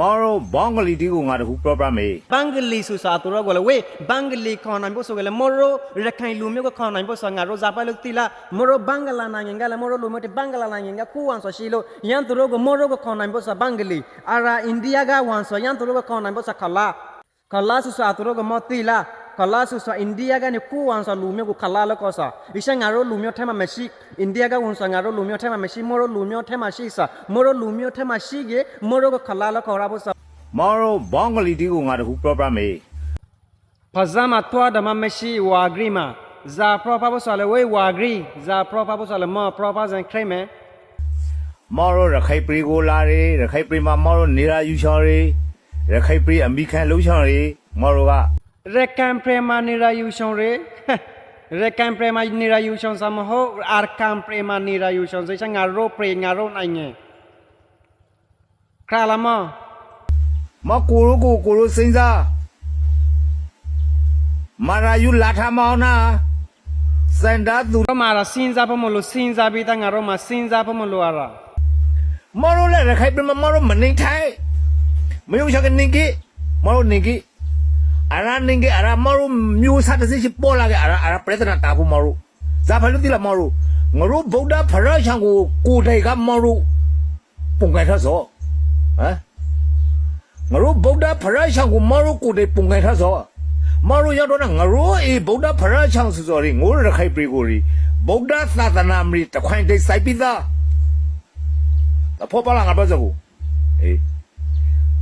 မောင်တို့ဘောင်းကလေးတီကိုငါတခု program မေးဘင်္ဂလီဆိုစာသူတို့ကလည်းဝေးဘင်္ဂလီခေါ်နိုင်ဖို့ဆိုကြလေမော်ရိုရခိုင်လူမျိုးကခေါ်နိုင်ဖို့ဆိုငါတို့ဇာပိုင်လို့တီလာမော်ရိုဘင်္ဂလာနိုင်ငံကလည်းမော်ရိုလူမျိုးတဘင်္ဂလာနိုင်ငံကကူဝန်ဆိုရှိလို့ယန်သူတို့ ကမော်ရိုကခေါ်နိုင်ဖို့ဆိုဘင်္ဂလီအာရာအိန္ဒိယကဝန်ဆိုယန်သူတို့ကခေါ်နိုင်ဖို့ဆိုခလာခလာဆိုစာသူတို့ကမော်တီလာခလာဆိုစာအိန္ဒိယကနေကူဝန်ဆိုလူမျိုးကခလာလို့ကောစာအရှငါတို့လူမျိုးထဲမှာမရှိအိန္ဒိယကဝန်ဆိုငါတို့လူမျိုးထဲမှာမရှိမော်ရိုလူမျိုးထဲမှာရှိစာမော်ရိုလူမျိုးထဲမှာရှိကေမော်ရိုကခလာလို့ခေါ်ရဖို့ဆိုမောင်တို့ဘောင်းကလေးတီကိုငါတခု program မေး Pazama tua da mameshi wagrima. Za propa bo sale we wagri. Za propa bo sale mo propa zan kreme. မောင်တို့ရခိုင်ပြည်ကိုလာတယ်ရခိုင်ပြည်မှာမောင်တို့နေရာယူချောင်းတွေရခိုင်ပြည်အမိခံလှုပ်ချောင်းတွေမောင်တို့က Rekam prema nira yushon re. Rekam prema nira yushon sa mo arkam prema nira yushon se nga ro pre nga ro nai nge. Krala mo. မကိုရိုကိုကိုရိုစိမ့်စားမာရာယူလာထမောင်းနာစန္ဒသူ Ro mara sinza pa mo lo sinza bi ta nga ro ma sinza pa mo lo ara. မောင်တို့လည်းရခိုင်ပြည်မှာမောင်တို့မနေထိုင်မယုံချကနေကိမောင်တို့နေကိအရာနေကိအရာမောင်တို့မျိုးစားတစ်စီပေါ်လာခဲ့အရာအရာပြဿနာတာဖို့မောင်တို့ဇာဖလို့တိလာမောင်တို့ငါတို့ဗုဒ္ဓဖရချံကို ကိုတိုက်ကမောင်တို့ပုံကြထားစောဟမ်ငါတို့ဗုဒ္ဓဖရချံကိုမောင်တို့ကိုတိုက်ပုံကြထားစောမောင်တို့ရောက်တော့ငါတို့အေဗုဒ္ဓဖရချံဆိုစောရီငိုရခိုင်ပြည်ကိုရီဗုဒ္ဓသာသနာမီတခွိုင်းတိတ်စိုက်ပြီးသားအဖေါ်ပါလာငါပြောစကူအေး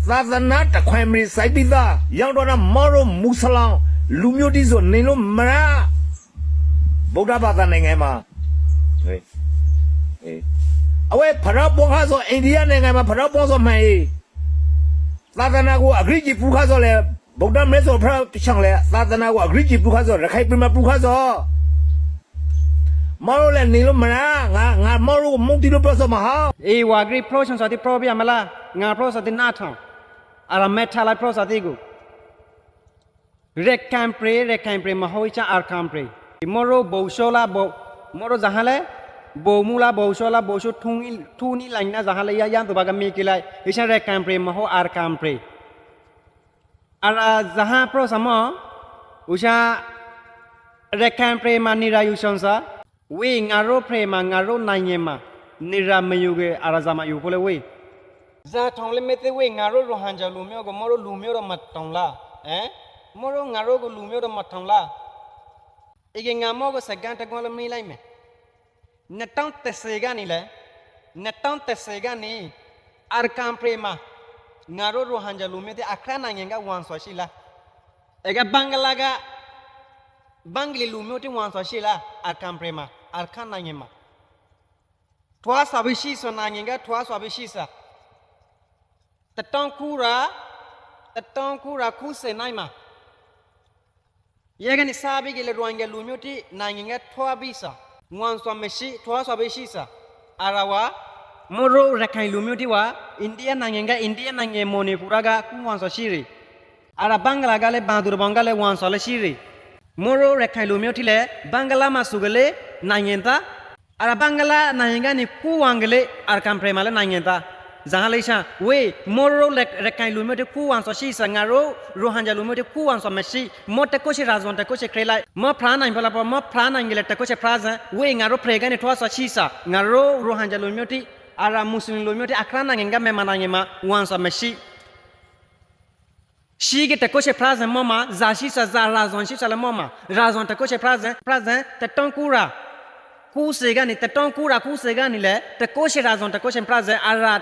သာသနာတခွိုင်မီစိုက်ပိသားရောက်တော့မော်ရမူဆလောင်လူမျိုးတိဆိုနေလို့မရဗုဒ္ဓဘာသာနိုင်ငံမှာဟေးအေးအဝဲဖရဘောခါဆိုအိန္ဒိယနိုင်ငံမှာဖရဘောဆိုမှန်အေးသာသနာကိုအဂရိကြီးပူခါဆိုလေဗုဒ္ဓမဲဆိုဖရချောင်းလေသာသနာကိုအဂရိကြီးပူခါဆိုရခိုင်ပြည်မှာပူခါဆိုမော်ရလည်းနေလို့မရငါငါမော်ရကိုမုန်တီလို့ပြောဆိုမှာဟာ E wagri pro shon sa ti pro bi amala. Nga pro sa ti na thong. Ara meta la pro sa ti gu. Rekam pre rekam pre mahoi cha arkam pre. Moro bo shola bo moro jahale bo mula bo shola bo sho thung thu ni lain na jahale ya yan to baga mi kilai. Isha rekam pre maho arkam pre. Ara jaha pro samo usha rekam pre manira yu shon sa. We ngaro pre ma ngaro nainye ma. နေရမယုကေအာရ ဇာမယုကိုလေဝေးဇာထောင်လေမေသေးဝေးငါတို့ရဟန်ကြလူမျိုးကိုမတို့လူမျိုးတော့မတောင်လားဟမ်မတို့ငါတို့ကိုလူမျိုးတော့မထောင်လားအေကငါမောကိုစကန်တကွန်လမေးလိုက်မယ်2030ကနေလေ2030ကနေအာကမ်ပရေမာငါတို့ရဟန်ကြလူမျိုးတဲ့အခရနိုင်ငံကဝန်ဆိုရှိလားအေကဘင်္ဂလားကဘင်္ဂလီလူမျိုးတဲ့ဝန်ဆိုရှိလားအာကမ်ပရေမာအာခနိုင်ငံမှာထွားစာဘရှိစနာငင်ကထွားစာဘရှိစာ တတောင်ခူရာတတောင်ခူရာခုစေနိုင်မှာယေကနေစာဘိကလေရွန်ကလူမျိုးတိနိုင်ငံကထွားဘိစာငွန်စွာမရှိထွားစွာဘရှိစာအာရဝါမရိုရခိုင်လူမျိုးတိဝါအိန္ဒိယနိုင်ငံကအိန္ဒိယနိုင်ငံမိုနီပူရာကကုငွန်စွာရှိရီအာရဘင်္ဂလားကလည်းဘာဒူရဘင်္ဂလည်းဝန်စွာလည်းရှိရီမရိုရခိုင်လူမျိုးတိလည်းဘင်္ဂလားမှာစုကလေးနိုင်ငံသား ara bangala nainga ni kuwangale arkam premala zaha leisha moro rekai lumo te ku anso shi sangaro rohanja lumo te ku anso meshi mo te razon te ko shi krela mo prana impala po mo prana ingile te ko prega ne twa so shi sa ngaro rohanja lumo ti ara muslim me manange ma wanso meshi Și ge mama, za și razon și să mama. Razon te coșe prază, prază. 90ကနေ1990ကနေလဲ1900ရာဇွန်1900ပြဇာအရာ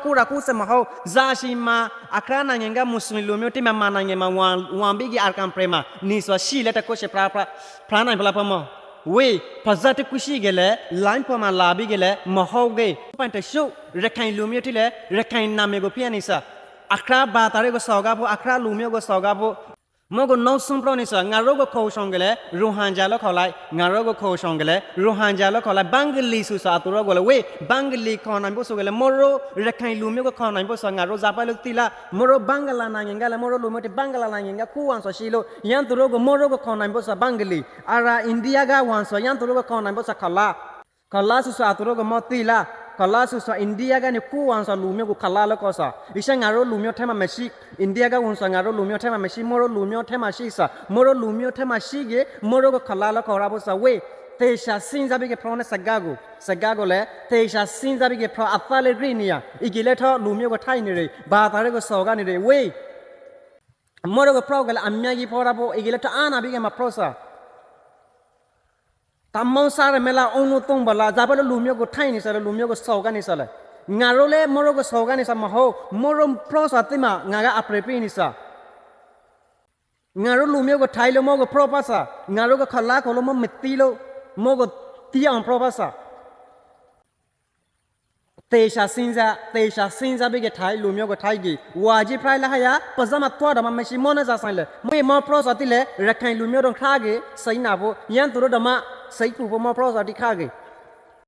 1990မဟုတ်ဇာရှိမာအခရနိုင်ငံကမွတ်စလင်လူမျိုးတိမမနိုင်ငံမှာဝန်ဝန်ဘီကီအာကန်ပရမနီဆိုရှိလဲ1900ပြပြဖရနိုင်ဖလာပမောဝေဖဇတ်ကုရှိကလေးလိုင်းပေါ်မှာလာပြီးကလေးမဟုတ်ကေပန်တရှုရခိုင်လူမျိုးတိလေရခိုင်နာမည်ကိုပြနေစားအခရာဘာတာတွေကိုစော်ကားဖို့အခရာလူမျိုးကိုစော်ကားဖို့ po mo ko no sum pro ni sa nga ro ko kho shong gele rohanja lo kholai nga ro ko kho shong gele rohanja lo kholai bangali su sa tu ro ko le we bangali khon nan po so gele mo ro rakhai lumyo ko khon nan po sa nga ro za pa lo ti la mo ro bangala na ngen gele mo ro lumyo te bangala na ngen ga ku wan so shi lo yan tu ro ko mo ro ko khon nan po sa bangali ara india ga wan so yan tu ro ko khon nan po sa khala khala su sa tu ro ko mo ti la ကလာဆူဆာ အိန္ဒိယကနေကူဝန်ဆာလူမျိုးကိုခလာလကောဆာအရှငါတို့လူမျိုးထဲမှာမရှိအိန္ဒိယကဝန်ဆာငါတို့လူမျိုးထဲမှာမရှိမောတို့လူမျိုးထဲမှာရှိစာမောတို့လူမျိုးထဲမှာရှိကေမောတို့ကခလာလကောရာဘောဆာဝေတေရှာစင်ဇာဘိကေဖရောနဲ့စကာကိုစကာကိုလည်းတေရှာစင်ဇာဘိကေဖရောအဖာလေဂရီနီယာအီကီလက်ထောလူမျိုးကိုထိုင်နေတယ်ဘာသာရဲကိုစော်ကနေတယ်ဝေမောတို့ကဖရောကလည်းအမြကြီးဖော်ရဖို့အီကီလက်တအာနာဘိကေမှာဖရောဆာ တမောင်စားရမလားအုံလို့သုံးပါလားဒါပဲလို့လူမျိုးကိုထိုင်နေစားလို့လူမျိုးကိုစော်ကနေစားလဲငါတို့လည်းမရိုကိုစော်ကနေစားမဟုတ်မရိုပရောစာတိမငါကအပရပိနေစားငါတို့လူမျိုးကိုထိုင်လို့မဟုတ်ကိုပရောပါစာငါတို့ကခလာကိုလို့မမတီလို့မဟုတ်ကိုတီအောင်ပရောပါစာတေရှာစင်ဇာတေရှာစင်ဇာဘိကထိုင်လူမျိုးကိုထိုင်ကြီးဝါဂျီဖရိုင်လာဟယာပဇမတွားတော့မရှိမနဇာဆိုင်လေမေမောပရောစာတိလေရခိုင်လူမျိုးတို့ခါကြီးစိန်နာဖို့ရန်သူတို့ဓမ္မစိတ်ပူဖို့မောပရောစာတိခါကြီး